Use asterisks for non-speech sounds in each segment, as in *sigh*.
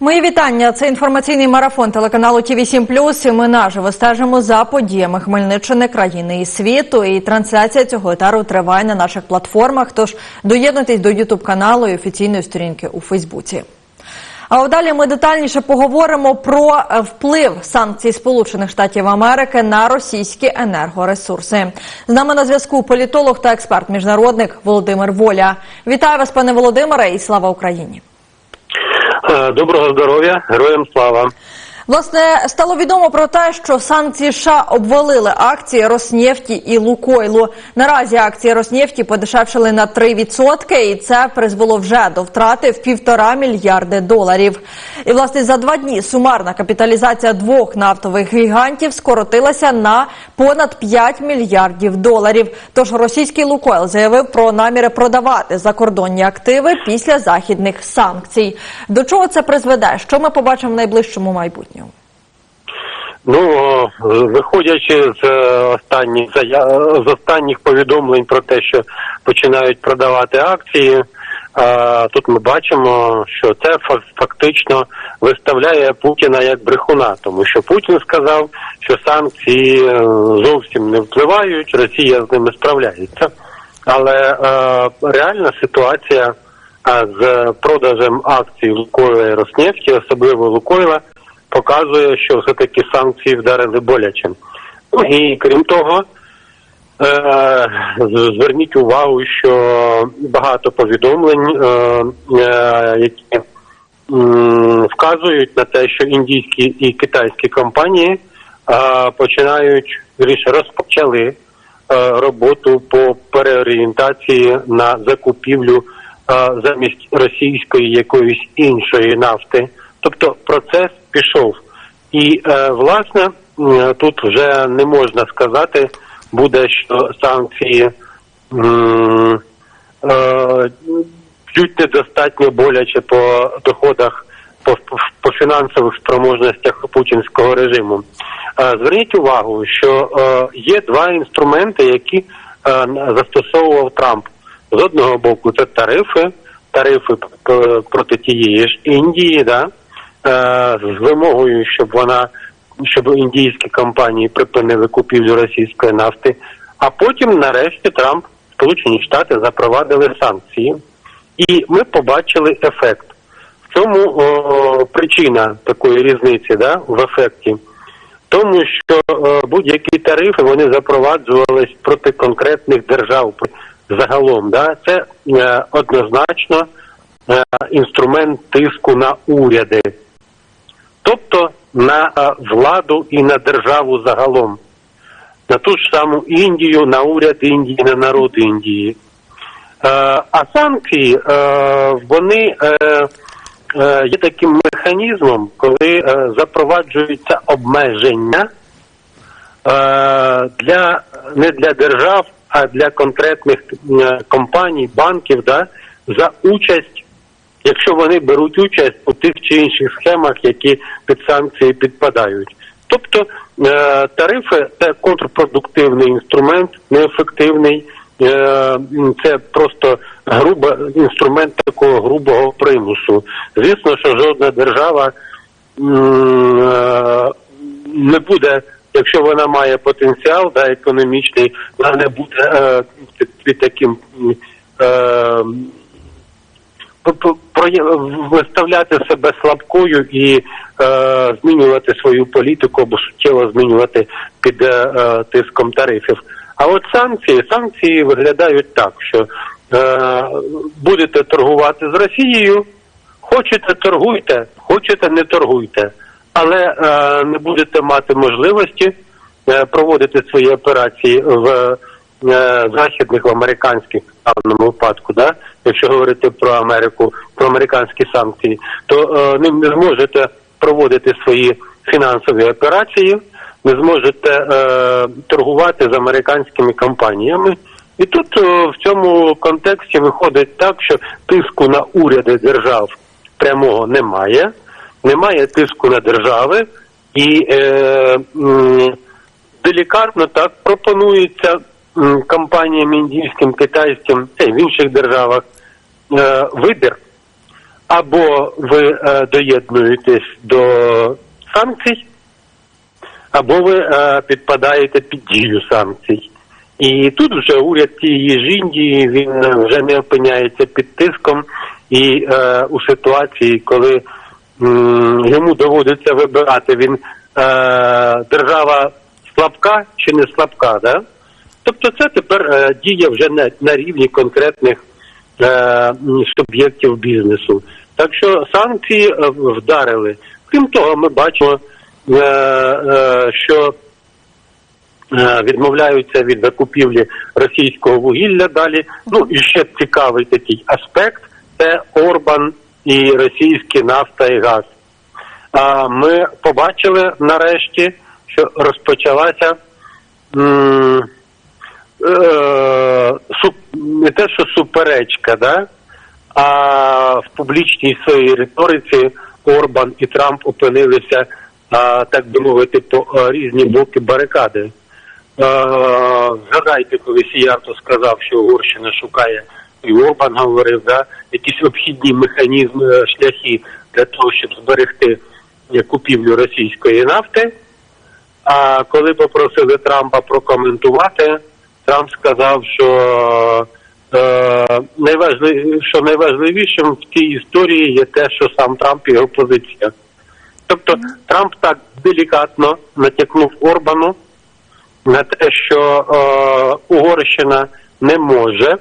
Мої вітання. Це інформаційний марафон телеканалу ТВ 7 І Ми наживо стежимо за подіями Хмельниччини, країни і світу. І трансляція цього етару триває на наших платформах. Тож доєднуйтесь до Ютуб каналу і офіційної сторінки у Фейсбуці. А далі ми детальніше поговоримо про е, вплив санкцій Сполучених Штатів Америки на російські енергоресурси. З нами на зв'язку політолог та експерт міжнародник Володимир Воля. Вітаю вас, пане Володимире, і слава Україні. Е, Доброго здоров'я, героям слава. Власне, стало відомо про те, що санкції США обвалили акції Роснефті і Лукойлу. Наразі акції Роснефті подешевшили на 3%, і це призвело вже до втрати в півтора мільярди доларів. І власне за два дні сумарна капіталізація двох нафтових гігантів скоротилася на понад 5 мільярдів доларів. Тож російський Лукойл заявив про наміри продавати закордонні активи після західних санкцій. До чого це призведе? Що ми побачимо в найближчому майбутньому? Ну, виходячи з е, останніх з останніх повідомлень про те, що починають продавати акції, е, тут ми бачимо, що це фа- фактично виставляє Путіна як брехуна, тому що Путін сказав, що санкції е, зовсім не впливають, Росія з ними справляється. Але е, реальна ситуація е, з продажем акцій Лукойла і Роснефті, особливо Лукойла, показує, що все-таки санкції вдарили боляче. Ну і крім того, е, зверніть увагу, що багато повідомлень, е, е, які вказують на те, що індійські і китайські компанії е, починають вірніше, розпочали е, роботу по переорієнтації на закупівлю е, замість російської якоїсь іншої нафти. Тобто процес пішов. І е, власне тут вже не можна сказати, буде, що санкції е, б'ють недостатньо боляче по доходах, по, по фінансових спроможностях путінського режиму. Е, Зверніть увагу, що е, є два інструменти, які е, застосовував Трамп. З одного боку, це тарифи, тарифи проти тієї ж Індії, да, е, з вимогою, щоб вона щоб індійські компанії припинили купівлю російської нафти. А потім, нарешті, Трамп, Сполучені Штати запровадили санкції, і ми побачили ефект. В цьому о, причина такої різниці да, в ефекті. Тому що будь-які тарифи вони запроваджувались проти конкретних держав загалом. Да? Це е, однозначно е, інструмент тиску на уряди, тобто на владу і на державу загалом, на ту ж саму Індію, на уряд Індії, на народ Індії. Е, а санкції е, вони е, є таким механізмом, коли запроваджуються обмеження для не для держав, а для конкретних компаній, банків, да, за участь, якщо вони беруть участь у тих чи інших схемах, які під санкції підпадають. Тобто е, тарифи це контрпродуктивний інструмент, неефективний. Е, Це просто груба інструмент такого грубого примусу. Звісно, що жодна держава е, не буде, якщо вона має потенціал да, економічний, вона не буде під, таким виставляти себе слабкою і е, змінювати свою політику або суттєво змінювати під е, е, тиском тарифів. А от санкції, санкції виглядають так, що е, будете торгувати з Росією, хочете торгуйте, хочете не торгуйте, але е, не будете мати можливості е, проводити свої операції в західних, американських в даному випадку, да? якщо говорити про Америку, про американські санкції, то е, не, зможете проводити свої фінансові операції, не зможете е, торгувати з американськими компаніями. І тут е, в цьому контексті виходить так, що тиску на уряди держав прямого немає, немає тиску на держави, і е, м, делікатно так пропонується компаніям індійським, китайським та й в інших державах е, вибір або ви е, доєднуєтесь до санкцій, або ви е, підпадаєте під дію санкцій. І тут вже уряд тієї ж Індії він е, вже не опиняється під тиском і е, у ситуації, коли м, йому доводиться вибирати він е, держава слабка чи не слабка, да? Тобто це тепер е, діє вже на, на рівні конкретних е, суб'єктів бізнесу. Так що санкції е, вдарили. Крім того, ми бачимо, що відмовляються від закупівлі російського вугілля далі. Ну і ще цікавий такий аспект це Орбан і російські нафта і газ. А ми побачили нарешті, що розпочалася не те, що суперечка, да? а в публічній своїй риториці Орбан і Трамп опинилися, а, так би мовити, по різні боки барикади. Е, Згадайте, коли Сіярто сказав, що Угорщина шукає, і Орбан говорив, да, якісь обхідні механізми, е, шляхи для того, щоб зберегти е, купівлю російської нафти. А коли попросили Трампа прокоментувати, Трамп сказав, що, е, найважлив, що найважливішим в цій історії є те, що сам Трамп і його позиція. Тобто Трамп так делікатно натякнув Орбану на те, що е, Угорщина не може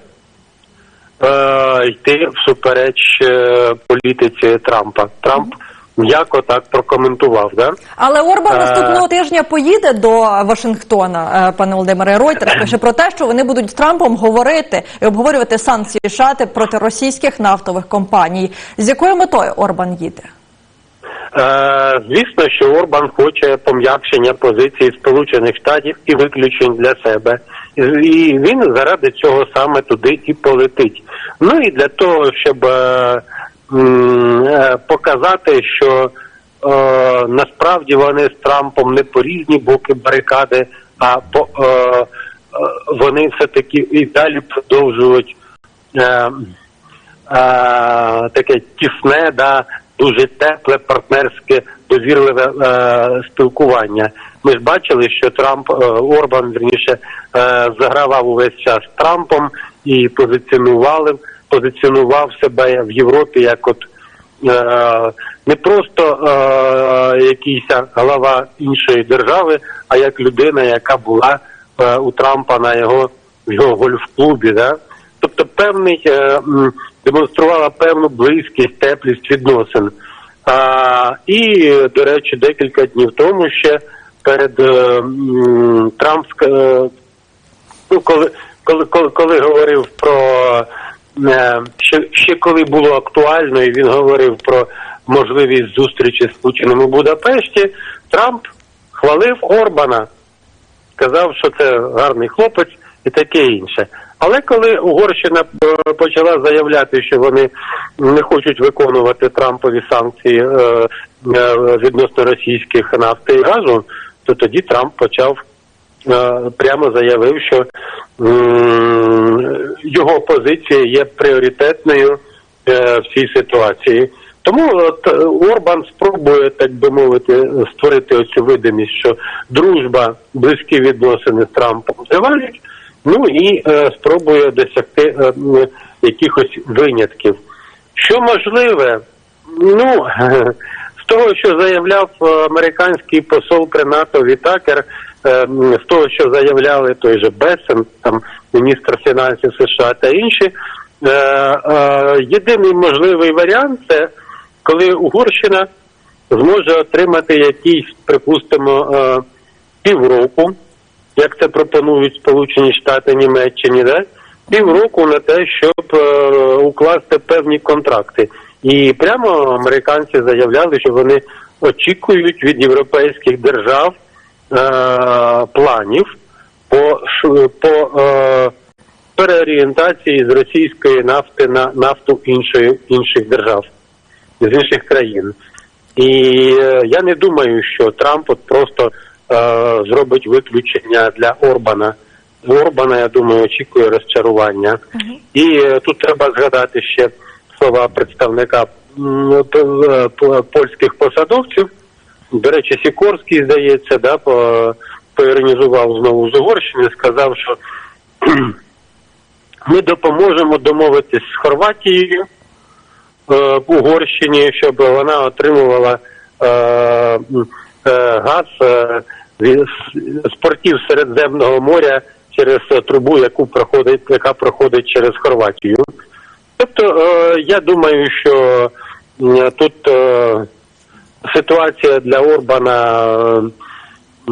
е, йти всупереч е, політиці Трампа. Трамп м'яко так прокоментував. Да? Але Орбан Е. наступного тижня поїде до Вашингтона, е, пане Володимире. Рейтер пише про те, що вони будуть з Трампом говорити і обговорювати санкції США проти російських нафтових компаній. З якою метою Орбан їде? Е, звісно, що Орбан хоче пом'якшення позиції Сполучених Штатів і виключень для себе. І він заради цього саме туди і полетить. Ну і для того, щоб е, показати, що е, насправді вони з Трампом не по різні боки барикади, а по е, е, вони все таки і далі продовжують. Е, е, таке тісне, да, дуже тепле, партнерське, довірливе е, спілкування. Ми ж бачили, що Трамп е, Орбан вірніше е, загравав увесь час Трампом і позиціонували, позиціонував себе в Європі як от е, не просто е, якийсь глава іншої держави, а як людина, яка була е, у Трампа на його його гольф-клубі. Да? Тобто певний е, демонструвала певну близькість, теплість відносин. А, і, до речі, декілька днів тому ще перед е, Трамп е, ну, коли, коли, коли, коли говорив про ще, ще коли було актуально, і він говорив про можливість зустрічі з Путіним у Будапешті, Трамп хвалив Орбана сказав, що це гарний хлопець і таке інше. Але коли Угорщина е, почала заявляти, що вони не хочуть виконувати Трампові санкції е, е, відносно російських нафти і газу, то тоді Трамп почав е, прямо заявив, що його позиція є пріоритетною е, в цій ситуації. Тому от, е, Орбан спробує, так би мовити, створити оцю видимість, що дружба, близькі відносини з Трампом тривають, ну і е, спробує досягти е, м, якихось винятків. Що можливе, ну *laughs* з того, що заявляв е, американський посол при НАТО Вітакер, е, з того, що заявляли той же Бесен, там міністр фінансів США та інші, е, е, єдиний можливий варіант це коли Угорщина зможе отримати якийсь, припустимо, е, півроку, як це пропонують Сполучені Штати Німеччині, да? півроку на те, щоб е, укласти певні контракти. І прямо американці заявляли, що вони очікують від європейських держав е, планів по, по е, переорієнтації з російської нафти на нафту іншої, інших держав, з інших країн. І е, я не думаю, що Трамп от просто е, зробить виключення для Орбана. Орбана, я думаю, очікує розчарування. І е, тут треба згадати ще слова представника е, польських посадовців. До речі, Сікорський, здається, да, по, поіронізував знову з Угорщини, сказав, що *clears throat* ми допоможемо домовитись з Хорватією е, в Угорщині, щоб вона отримувала е, е, газ е, з- портів Середземного моря через е, трубу, яку проходить, яка проходить через Хорватію. Тобто, е, я думаю, що м, тут е, ситуація для Орбана е,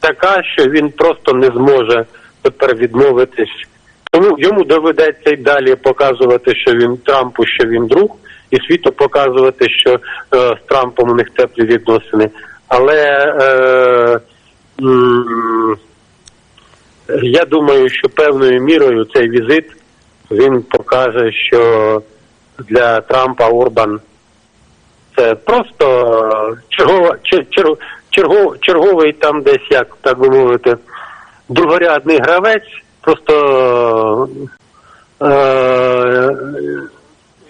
така, що він просто не зможе тепер відмовитись. Тому йому доведеться й далі показувати, що він Трампу, що він друг, і світу показувати, що е, з Трампом у них теплі відносини. Але е, м, я думаю, що певною мірою цей візит він покаже, що для Трампа Орбан це просто чергова, чер, чер, чергов, черговий там десь, як так би мовити, другорядний гравець, просто е,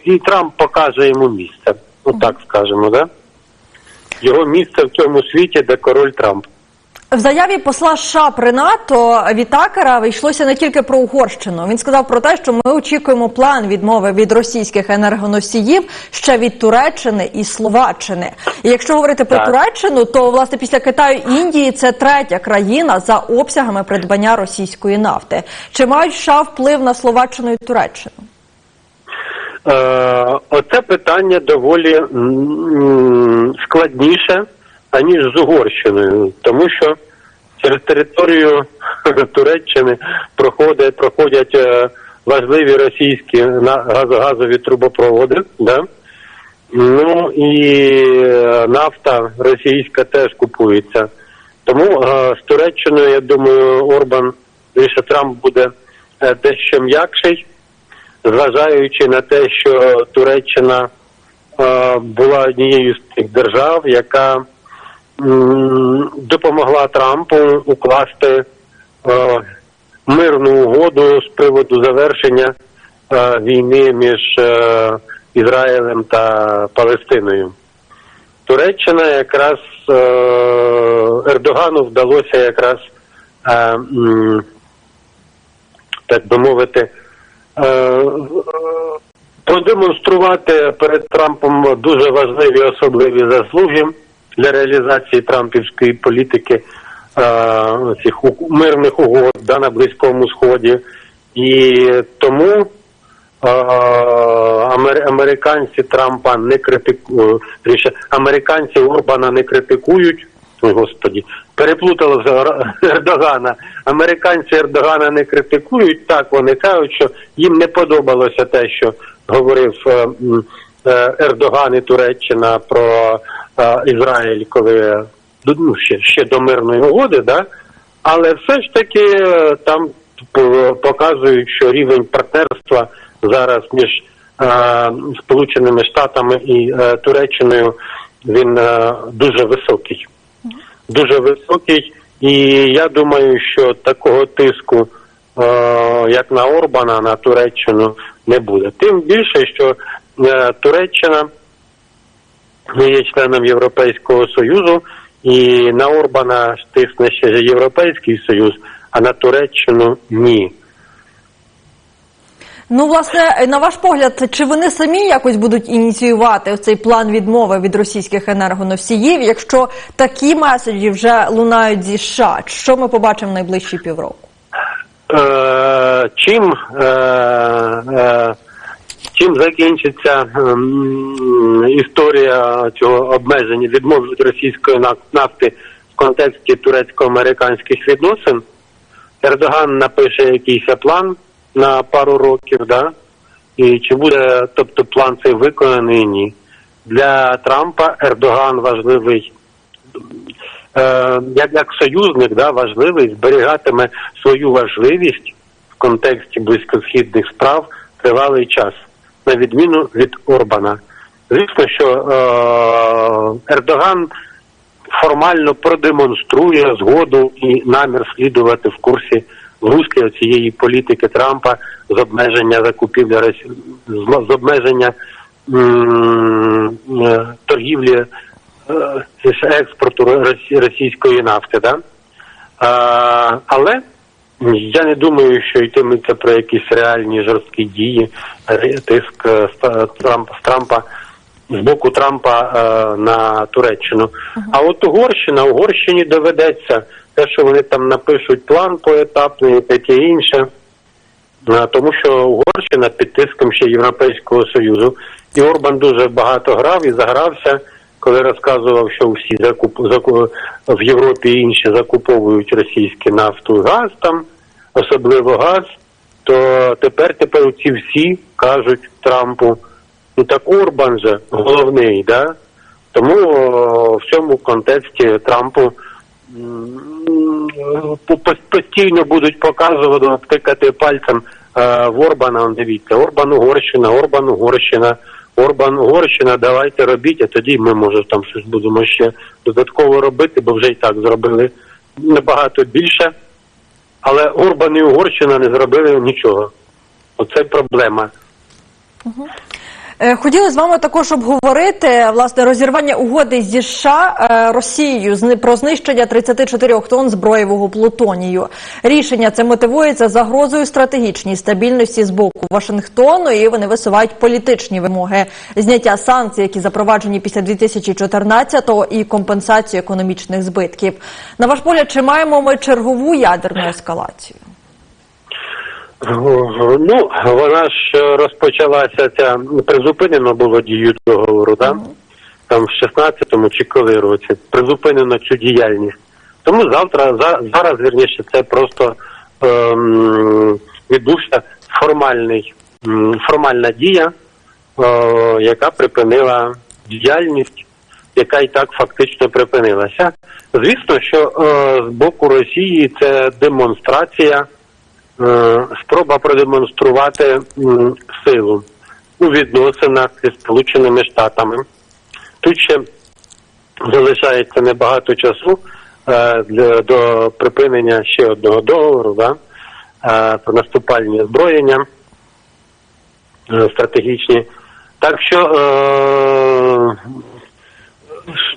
і Трамп покаже йому місце. Ну так скажемо, да? Його місце в цьому світі, де король Трамп. В заяві посла США при НАТО Вітакера йшлося не тільки про Угорщину. Він сказав про те, що ми очікуємо план відмови від російських енергоносіїв ще від Туреччини і Словаччини. І якщо говорити про Так. Туреччину, то власне після Китаю і Індії це третя країна за обсягами придбання російської нафти. Чи мають США вплив на Словаччину і Туреччину? Е, оце питання доволі м, складніше, аніж з Угорщиною, тому що через територію *laughs* Туреччини проходять, проходять е, важливі російські на- газо- газові трубопроводи. Да? Ну і е, нафта російська теж купується. Тому е, з Туреччиною, я думаю, Орбан, більше Трамп буде дещо м'якший зважаючи на те, що Туреччина була однією з тих держав, яка допомогла Трампу укласти е, мирну угоду з приводу завершення е, війни між е, Ізраїлем та Палестиною. Туреччина якраз Ердогану вдалося якраз, так би мовити, продемонструвати перед Трампом дуже важливі особливі заслуги для реалізації трампівської політики е, цих мирних угод да, на Близькому Сході. І тому е, американці Трампа не критикують, американці Орбана не критикують. Ой, господі, переплутали з *laughs* Ердогана. Американці Ердогана не критикують. Так вони кажуть, що їм не подобалося те, що говорив е, Ердоган і Туреччина про е, Ізраїль, коли ну, ще, ще до мирної угоди, да? але все ж таки е, там показують, що рівень партнерства зараз між е, Сполученими Штатами і е, Туреччиною він е, дуже високий. Дуже високий, і я думаю, що такого тиску, е, як на Орбана, на Туреччину, не буде. Тим більше, що е, Туреччина не є членом Європейського Союзу, і на Орбана тисне ще Європейський Союз, а на Туреччину ні. Ну, власне, на ваш погляд, чи вони самі якось будуть ініціювати цей план відмови від російських енергоносіїв, якщо такі меседжі вже лунають зі США? Що ми побачимо в найближчі півроку? Е, чим, е, е, чим закінчиться ем, історія цього обмеження відмови від російської нафти в контексті турецько-американських відносин? Ердоган напише якийсь план на пару років, да? І чи буде, тобто план цей виконаний? Ні. Для Трампа Ердоган важливий е, як, як союзник, да, важливий, зберігатиме свою важливість в контексті близькосхідних справ тривалий час, на відміну від Орбана. Звісно, що е, Ердоган формально продемонструє згоду і намір слідувати в курсі вузки цієї політики Трампа з обмеження закупівлі з обмеження е, торгівлі е, з експорту російської нафти. Але я не думаю, що йтиметься про якісь реальні жорсткі дії, тиск е, з Трампа, з Трампа з боку Трампа е, на Туреччину. А от Угорщина, Угорщині доведеться те, що вони там напишуть план поетапний і таке інше. Е, Тому що Угорщина під тиском ще Європейського Союзу. І Орбан дуже багато грав і загрався, коли розказував, що всі закуп... заку- в Європі і інші закуповують російську нафту і газ там, особливо газ, то тепер тепер ці всі кажуть Трампу, ну так Орбан же головний, да? Тому в цьому контексті Трампу постійно будуть показувати, тикати пальцем е, в Орбана. Дивіться, Орбан Угорщина, Орбан Угорщина, Орбан Угорщина, давайте робіть, а тоді ми може там щось будемо ще додатково робити, бо вже і так зробили набагато більше. Але Орбан і Угорщина не зробили нічого. Оце проблема. Е, Хотіли з вами також обговорити власне розірвання угоди зі США е, Росією про знищення 34 тонн зброєвого плутонію. Рішення це мотивується загрозою стратегічній стабільності з боку Вашингтону, і вони висувають політичні вимоги зняття санкцій, які запроваджені після 2014-го, і компенсацію економічних збитків. На ваш погляд, чи маємо ми чергову ядерну ескалацію? Ну, вона ж розпочалася ця призупинено було дію договору, да? там в 16-му чи коли році призупинено цю діяльність. Тому завтра, за, зараз, вірніше, це просто ем, відбувся формальний, м, формальна дія, е, яка припинила діяльність, яка і так фактично припинилася. Звісно, що е, з боку Росії це демонстрація спроба продемонструвати силу у відносинах зі Сполученими Штатами. Тут ще залишається небагато часу е, для, до припинення ще одного договору да, е, про наступальні озброєння е, стратегічні. Так що е,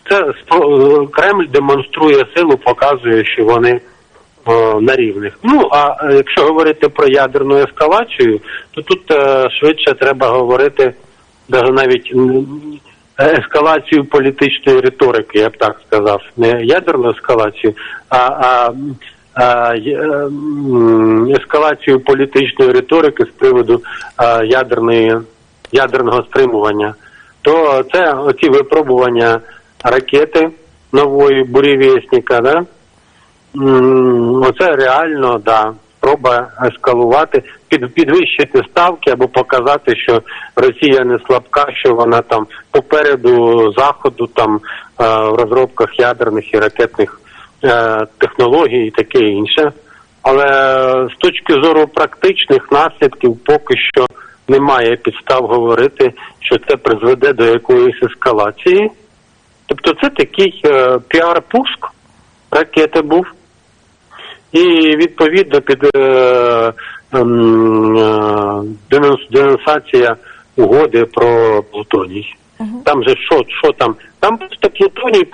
це Кремль демонструє силу, показує, що вони на рівних. Ну а е, якщо говорити про ядерну ескалацію, то тут е, швидше треба говорити навіть ескалацію політичної риторики, я б так сказав, не ядерну ескалацію, а, а, е, ескалацію політичної риторики з приводу е, ядерної ядерного стримування. То це оці випробування ракети нової бурєвєсника, да? Оце реально да, спроба ескалувати, під, підвищити ставки або показати, що Росія не слабка, що вона там попереду заходу там е, в розробках ядерних і ракетних е, технологій і таке інше. Але з точки зору практичних наслідків поки що немає підстав говорити, що це призведе до якоїсь ескалації. Тобто це такий е, піар-пуск ракети був. І відповідно під е, ем, е, денонсація угоди про Плутоній. Там же що, що там? Там просто Плутоній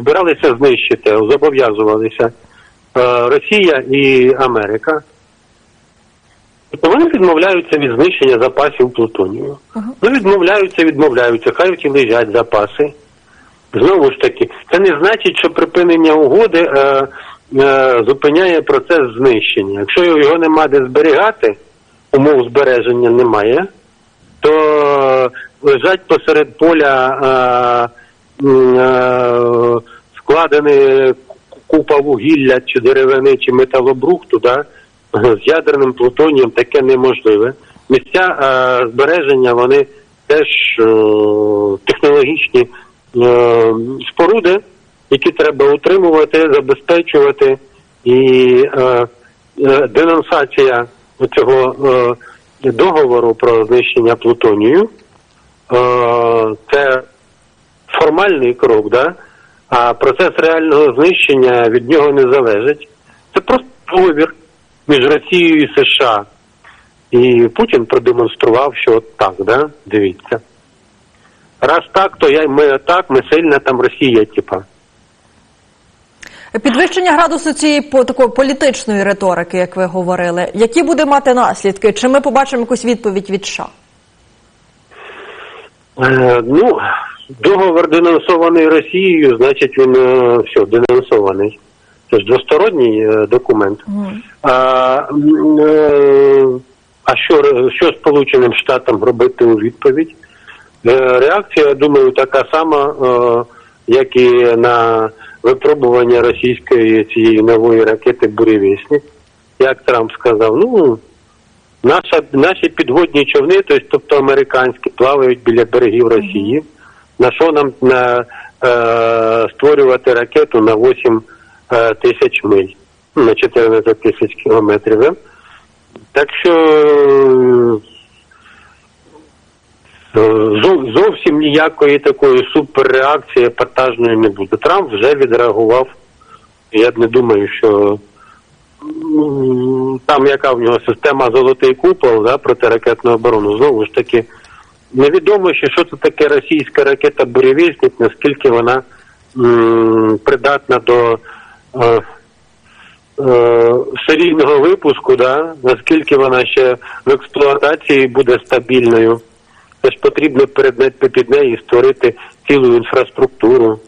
збиралися знищити, зобов'язувалися е, Росія і Америка. Тобто вони відмовляються від знищення запасів плутонію. Ну, відмовляються, відмовляються, хай ті лежать запаси. Знову ж таки, це не значить, що припинення угоди е, зупиняє процес знищення. Якщо його нема де зберігати, умов збереження немає, то е, лежать посеред поля е, е, складені купа вугілля чи деревини, чи металобрухту, да, з ядерним плутонієм таке неможливе. Місця е, збереження вони теж е, технологічні е, споруди, які треба утримувати, забезпечувати, і е, е, денонсація цього е, договору про знищення плутонію е, це формальний крок, да? а процес реального знищення від нього не залежить. Це просто договір між Росією і США. І Путін продемонстрував, що от так, да? дивіться. Раз так, то я ми так, ми сильна там Росія, типа. Підвищення градусу цієї такої політичної риторики, як ви говорили, які буде мати наслідки? Чи ми побачимо якусь відповідь від США? Е, ну, договор денонсований Росією, значить він е, все, денонсований. Це ж двосторонній е, документ. А, е, а що, ре- що Сполученим Штатам робити у відповідь? Е, Реакція, я думаю, така сама, е, як і на випробування російської цієї нової ракети Бурєвісник. Як Трамп сказав, ну наша, наші підводні човни, тобто, тобто американські, плавають біля берегів Росії. На що нам на, е, створювати ракету на 8 е, тисяч миль, на 14 тисяч кілометрів. Так що зовсім ніякої такої суперреакції епатажної не буде. Трамп вже відреагував. Я не думаю, що там яка в нього система золотий купол да, протиракетну оборону. Знову ж таки, невідомо ще, що це таке російська ракета бурєвісник, наскільки вона м, придатна до е, е, серійного випуску, да, наскільки вона ще в експлуатації буде стабільною. Це ж потрібно перед під нею створити цілу інфраструктуру,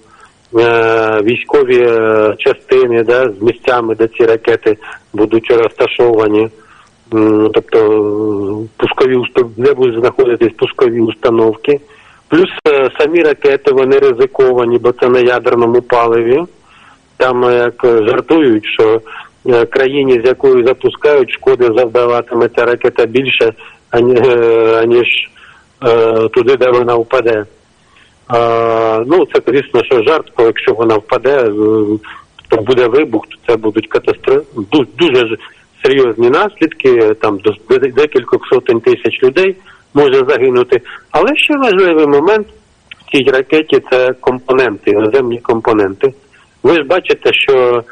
е, військові е, частини да, з місцями, де ці ракети будуть розташовані. Тобто е, пускові де будуть знаходитись пускові установки. Плюс самі ракети вони ризиковані, бо це на ядерному паливі. Там як жартують, що країні, з якою запускають, шкоди завдаватиме ця ракета більше, ані- аніж туди, де вона впаде. Ну, це, звісно, що жарт, якщо вона впаде, е, то буде вибух, то це будуть катастрофи, дуже серйозні наслідки, там до декількох сотень тисяч людей може загинути. Але ще важливий момент в цій ракеті це компоненти, наземні компоненти. Ви ж бачите, що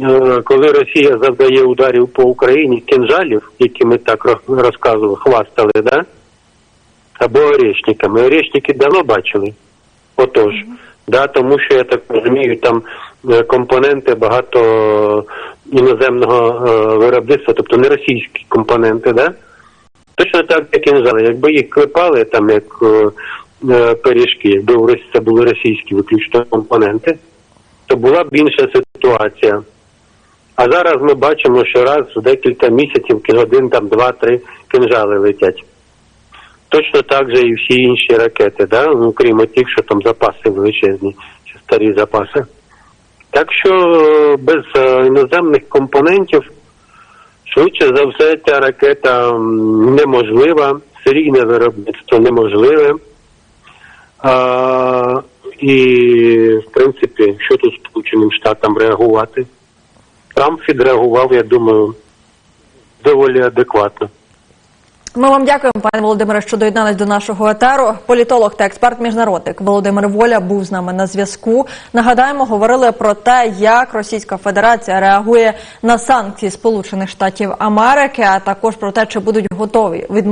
е, коли Росія завдає ударів по Україні, кінжалів, які ми так розказували, хвастали, да? Або орешниками. Орешники давно бачили. Отож, да, тому що я так розумію, там е, компоненти багато іноземного е, виробництва, тобто не російські компоненти, да? Точно так, як кінжали. Якби їх клепали там як е, е, пиріжки, якби це були російські виключно компоненти, то була б інша ситуація. А зараз ми бачимо, що раз в декілька місяців, годин там два-три кинжали летять. Точно так же і всі інші ракети, да? ну, крім тих, що там запаси величезні, старі запаси. Так що е, без іноземних компонентів, швидше за все, ця ракета неможлива, серійне виробництво неможливе. А, і, в принципі, що тут Сполученим Штатам реагувати? Трамп відреагував, я думаю, доволі адекватно. Ми вам дякуємо, пане Володимире, що доєднались до нашого етеру. Політолог та експерт-міжнародник Володимир Воля був з нами на зв'язку. Нагадаємо, говорили про те, як Російська Федерація реагує на санкції Сполучених Штатів Америки, а також про те, чи будуть готові відмовити